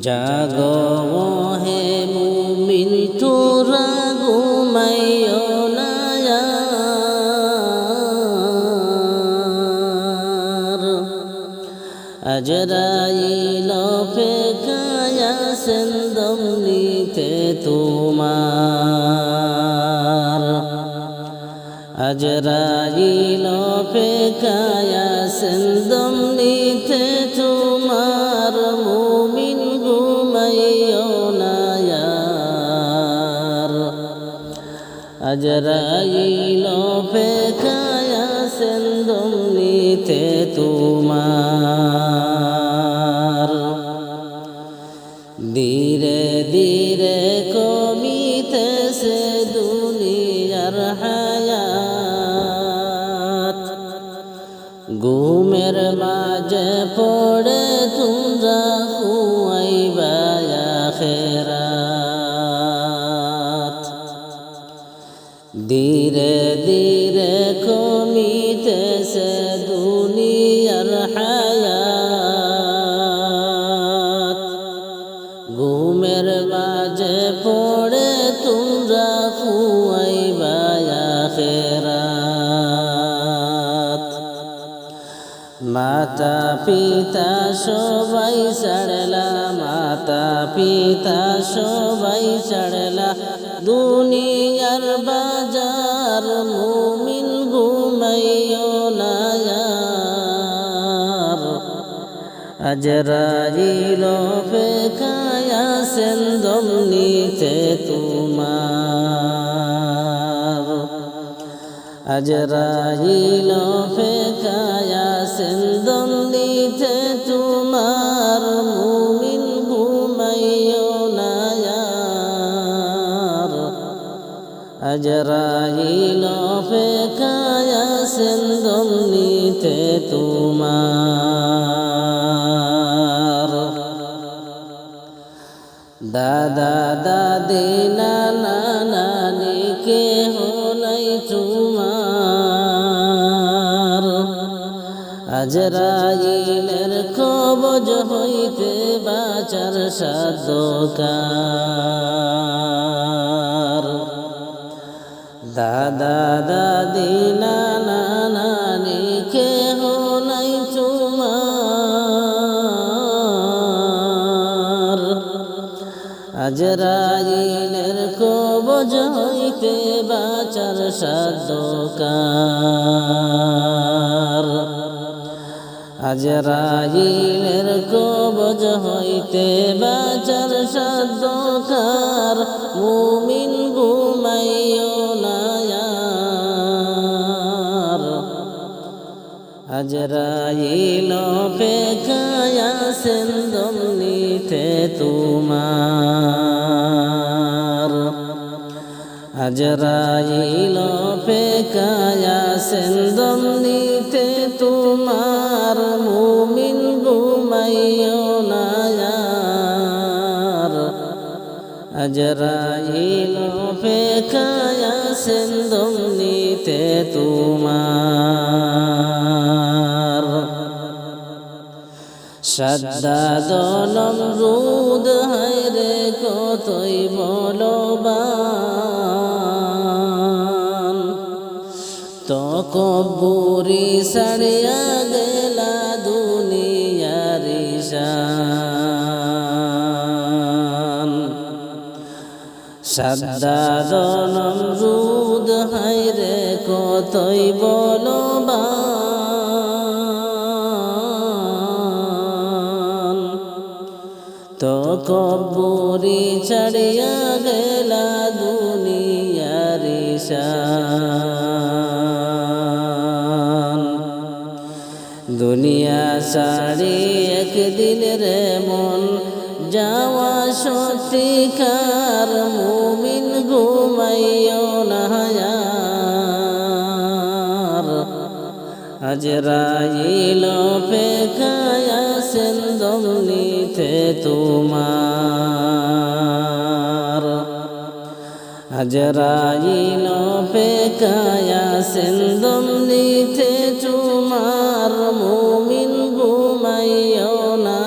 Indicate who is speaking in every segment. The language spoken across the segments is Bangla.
Speaker 1: জাগো হে মুমিন তোরা ঘুমাইও। আজরাইল ফেকায়া সেন্দম নিতে তোমার আজরাইল ফেকায়া সেন্দম আজরাইল ফেকায়া সেন্দম নিতে তোমার। ধীরে ধীরে কমিতেছে দুনিয়ার হায়াত। ঘুমের মাঝে পড়ে মাতা পিতা সবাই ছাড়লা, মাতা পিতা সবাই ছাড়লা দুনিয়ার বাজার মুমিন ঘুমাইও না। আজরাইল ফেকায়া সেন্দম নিতে তোমার আজরাইল ফেকায়া আজরাইল ফেকায়া সেন্দম নিতে তোমার। দাদা দাদি নানা কে হলাই তোমার। আজরাইলের কবজ হইতে বাচার সাধকার দাদা, দাদি, নানা, নানি কে হলাই তোমার। আজরাইলের কবজ হইতে বাচার সাধকার আজরাইলের কবজ হইতে বাচার সাধকার মুমিন ঘুমাইও আজরাইল ফেকায়া সেন্দম নিতে তোমার আজরাইল ফেকায়া সেন্দম নিতে তোমার মুমিন ঘুমাইও না আর। আজরাইল ফেকায়া সেন্দম নিতে তোমার দলম রুদ হায়রে কতই বলবান। তকবুরি সারিয়া গেলা দুনিয়ার শান। সাদ্দা দনম রুদ হাইরে কতই বলবান। কবুরি ছাড়িয়া গেলা দুনিয়ার দুনিয়া সারি একদিন রে মন যাওয়া সত্যিকার মুমিন ঘুমাইও না ফেকায়া সেন্দম নিতে তোমার। আজরাইল ফেকায়া সেন্দম নিতে তোমার মুমিন ঘুমাইও না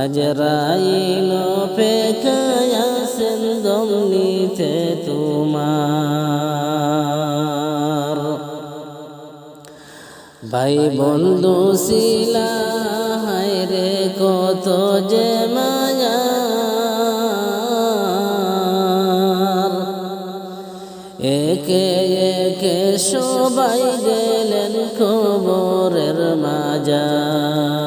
Speaker 1: আজরাইল পেখায়া সেন্দম নিতে তোমার। ভাই বন্ধু শিলা কত যে মায়ার একে একে সবাই গেলেন খবরের মাজার।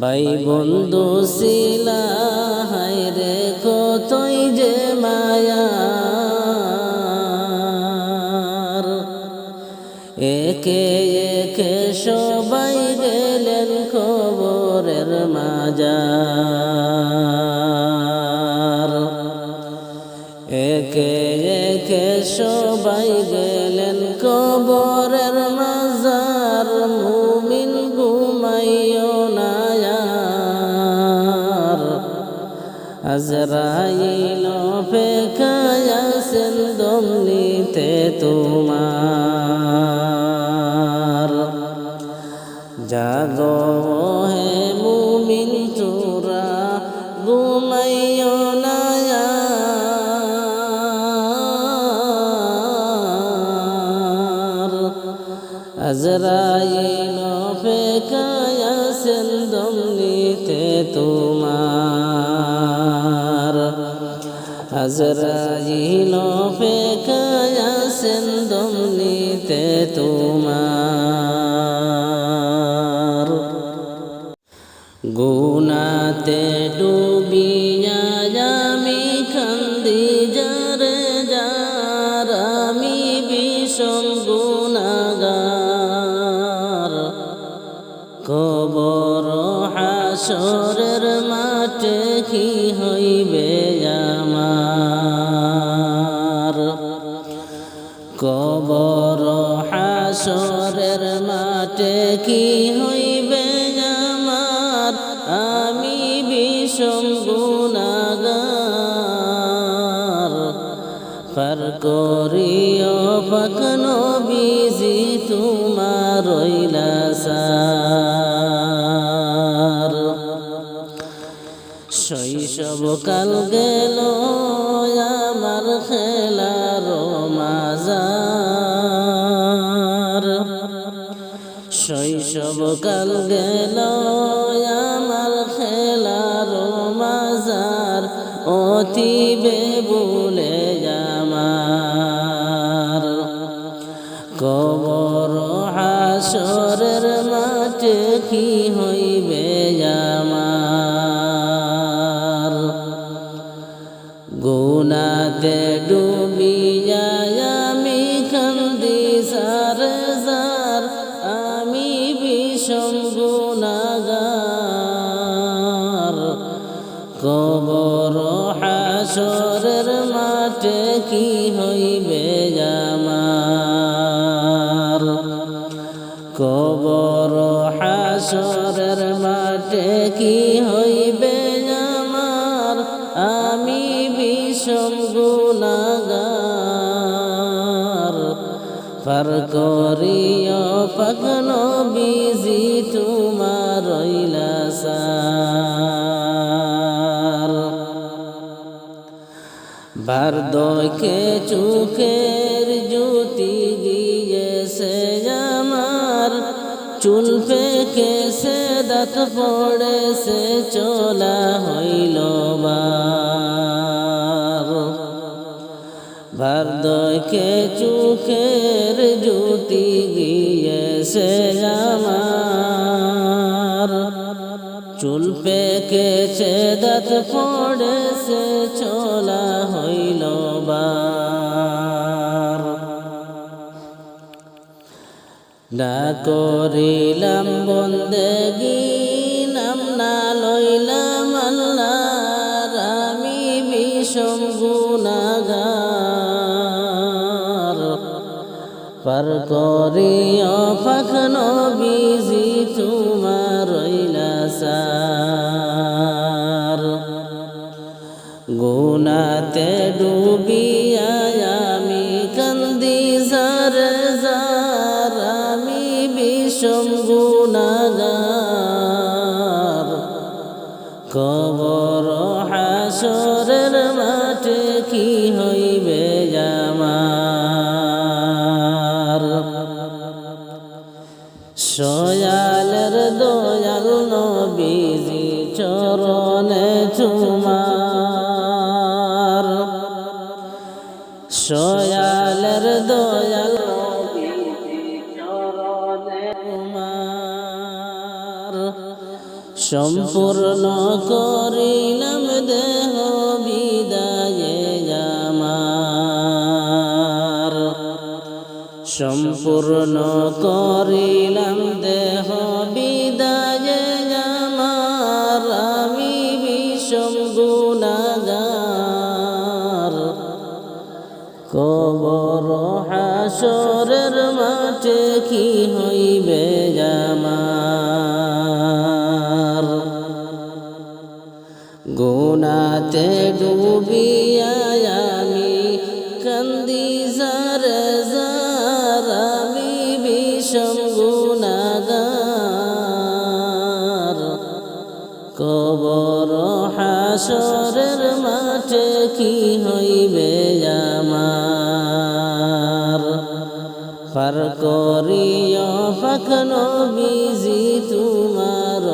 Speaker 1: ভাই বন্ধু শিলা, হায় রে কতই যে মায়ার একে একে সবাই মাজার একে একে সবাই গেলেন কবরের মাজার, মুমিন ঘুমাইও নায়ার আজরাইল অপেক্ষায় আছেন তোমার। জাগো আজরাইল অপেক্ষায় আছেন দম নিতে তোমার। আজরাইল অপেক্ষায় আছেন দম নিতে তোমার। হাসরের মাঠে কি হইবে আমার? কবর হাসরের মাঠে কি হইবে আমার? আমি বিষম গুনাগার। পার করিও পাকন শৈশব কাল গেল, আমার খেলার মাজার শৈশব কাল গেল, আমার খেলার মাজার অতি বেবুলে আমার। কবর হাসরের মাঠে কি বিষম গুনাগার পার করিও পাকন বিজি তোমার সার। বার্দকে চোখের জ্যোতি গিয়েছে আমার। চুল পেকে সে দাঁত পড়েছে চলা বার্দকে চোখের জ্যোতি গিয়েছে আমার। চুল পেকেছে, দাঁত পড়েছে, চলা হইল বার। না করিলাম বন্দেগি, নাম না লইলাম আল্লাহর। আমি বিষম পার করিও পাখন বিজি তোমার সার। গুনাতে ডুবিয়া আমি কান্দি জার জার আমি বিষম গুনাগার। কবর হাসরের মাঠে কি হইবে দয়াল নবীজি চরণে তোমার সয়ালের দয়াল সম্পূর্ণ করিলাম দেহ বিদায়ে সম্পূর্ণ করিলাম গুনাতে ডুবিয়া আমি কান্দি জারে জার বিষম গুনাগার কবর হাসরের মাঠে কি হইবে আমার? পার করিও পাখন বিজি তোমার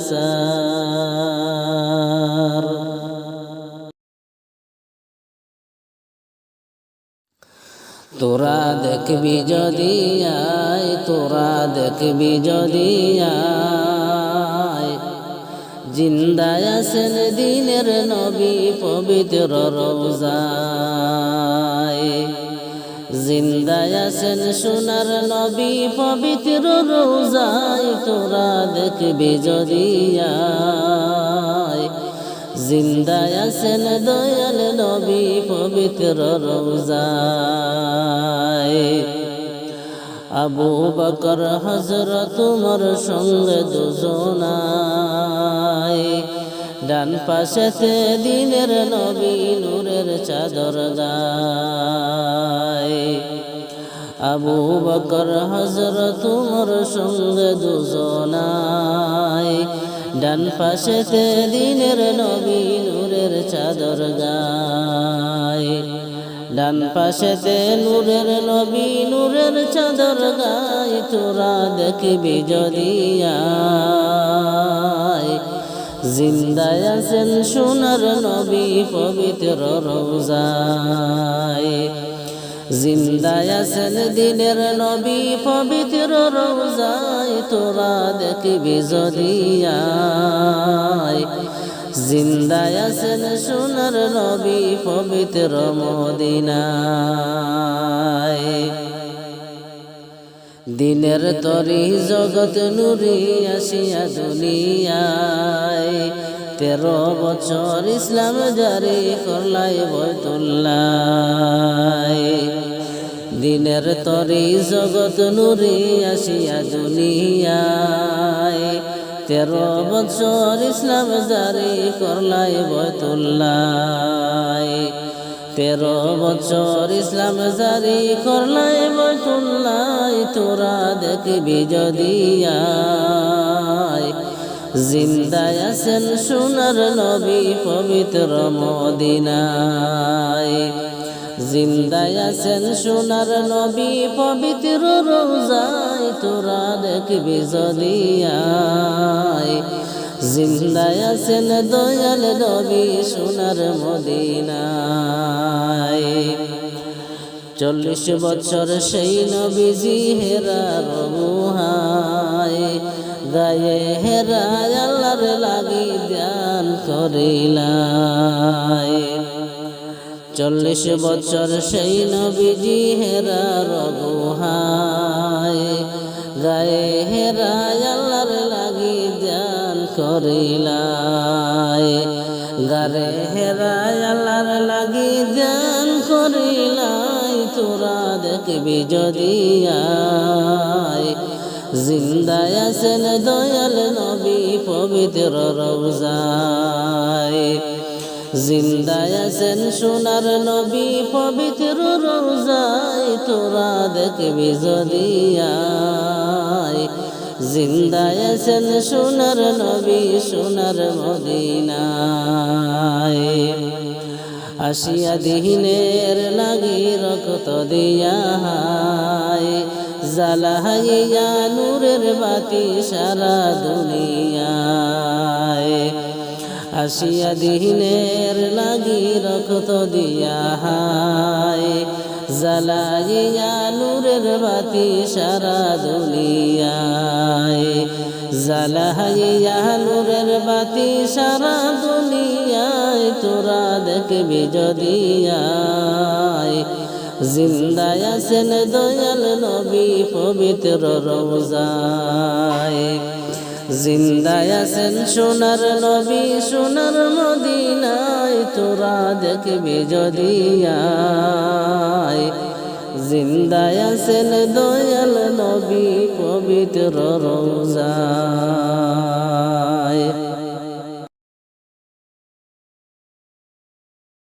Speaker 1: সার তোরা দেখবি যদি আয়, তোরা দেখবি যদি আয়। জিন্দায় আছেন দিনের নবী, পবিত্র রোজায়। জিন্দায় আছেন সোনার নবী, পবিত্র রোজায়। তোরা দেখবি যদি আয়। জিন্দায় আছেন দয়াল নবী পবিত্র রোজায় আবু বকর হজরত তোমার সঙ্গে দুজনায়। ডান পাশেতে দিনের নবী নূরের চাদর গায় আবু বকর হজরত তোমার সঙ্গে দুজনায়। ডান পাশেতে দিনের নবী নূরের চাদর গায়। ডান পাশেতে নূরের নবী নূরের চাদর গায়, তোরা দেখবি যদি আয়। জিন্দায় আছেন সোনার নবী পবিত্র রোজায়। জিন্দায় আছেন দিনের নবী, পবিত্র রোজায় তোরা দেখবি যদি আয়। জিন্দায় আছেন সোনার নবী, পবিত্র মদিনায়। দিনের তরি জগৎ নুরি আসিয়া দুনিয়ায়। তেরো বছর ইসলাম জারি করলাই বৈতুল্লায় দিনের তরি জগৎ নুরি আসিয়া দুনিয়ায়। তেরো বছর ইসলাম জারি করলাই বৈতুল্লায় তেরো বছর ইসলাম জারি করলাই বৈতুল্লায় তোরা দেখবি যদি আয়। জিন্দায় আছেন সোনার নবী পবিত্র মদিনায়। জিন্দায় আছেন সোনার নবী পবিত্র রোজায়, তোরা দেখবি যদি আয়। জিন্দায় আছেন দয়াল নবী সোনার মদিনায়। চল্লিশ বছর সেই নবীজি হেরা রঘুহায় গায়ে হেরা লাগি ধ্যান করিলায় চল্লিশ বছর সেই নবীজি হেরা রঘুহায় গায়ে হেরা আল্লাহর লাগি ধ্যান করিলায় গারে হেরা আল্লাহর লাগি ধ্যান করিলাই, তোরা দেখবি যদি আয়। জিন্দায় আছেন দয়াল নবী, পবিত্র রোজায় জিন্দায় আছেন সোনার নবী, পবিত্র রোজায় তোরা দেখবি যদি আয়। জিন্দায় আছেন সোনার নবী, সোনার মদিনায়। আসিয়া দিহিনের লাগি রক্ত দিয়া হায়। জালাহাইয়া নূরের বাতি সারা দুনিয়ায়। আসিয়া দিহিনের লাগি রক্ত দিয়া হায়। জালাইয়া নূরের বাতি সারা দুনিয়ায়। জালাইয়া নূরের বাতি সারা দুনিয়ায়, তোরা দেখবি যদিয়ায় জিন্দায় আছেন দয়াল নবী পবিত্র রোজায়। জিন্দায় আছেন সোনার নবী, সোনার মদিনায়, তোরা দেখবি যদিয়ায় জিন্দায় আছেন দয়াল নবী পবিত্র রোজা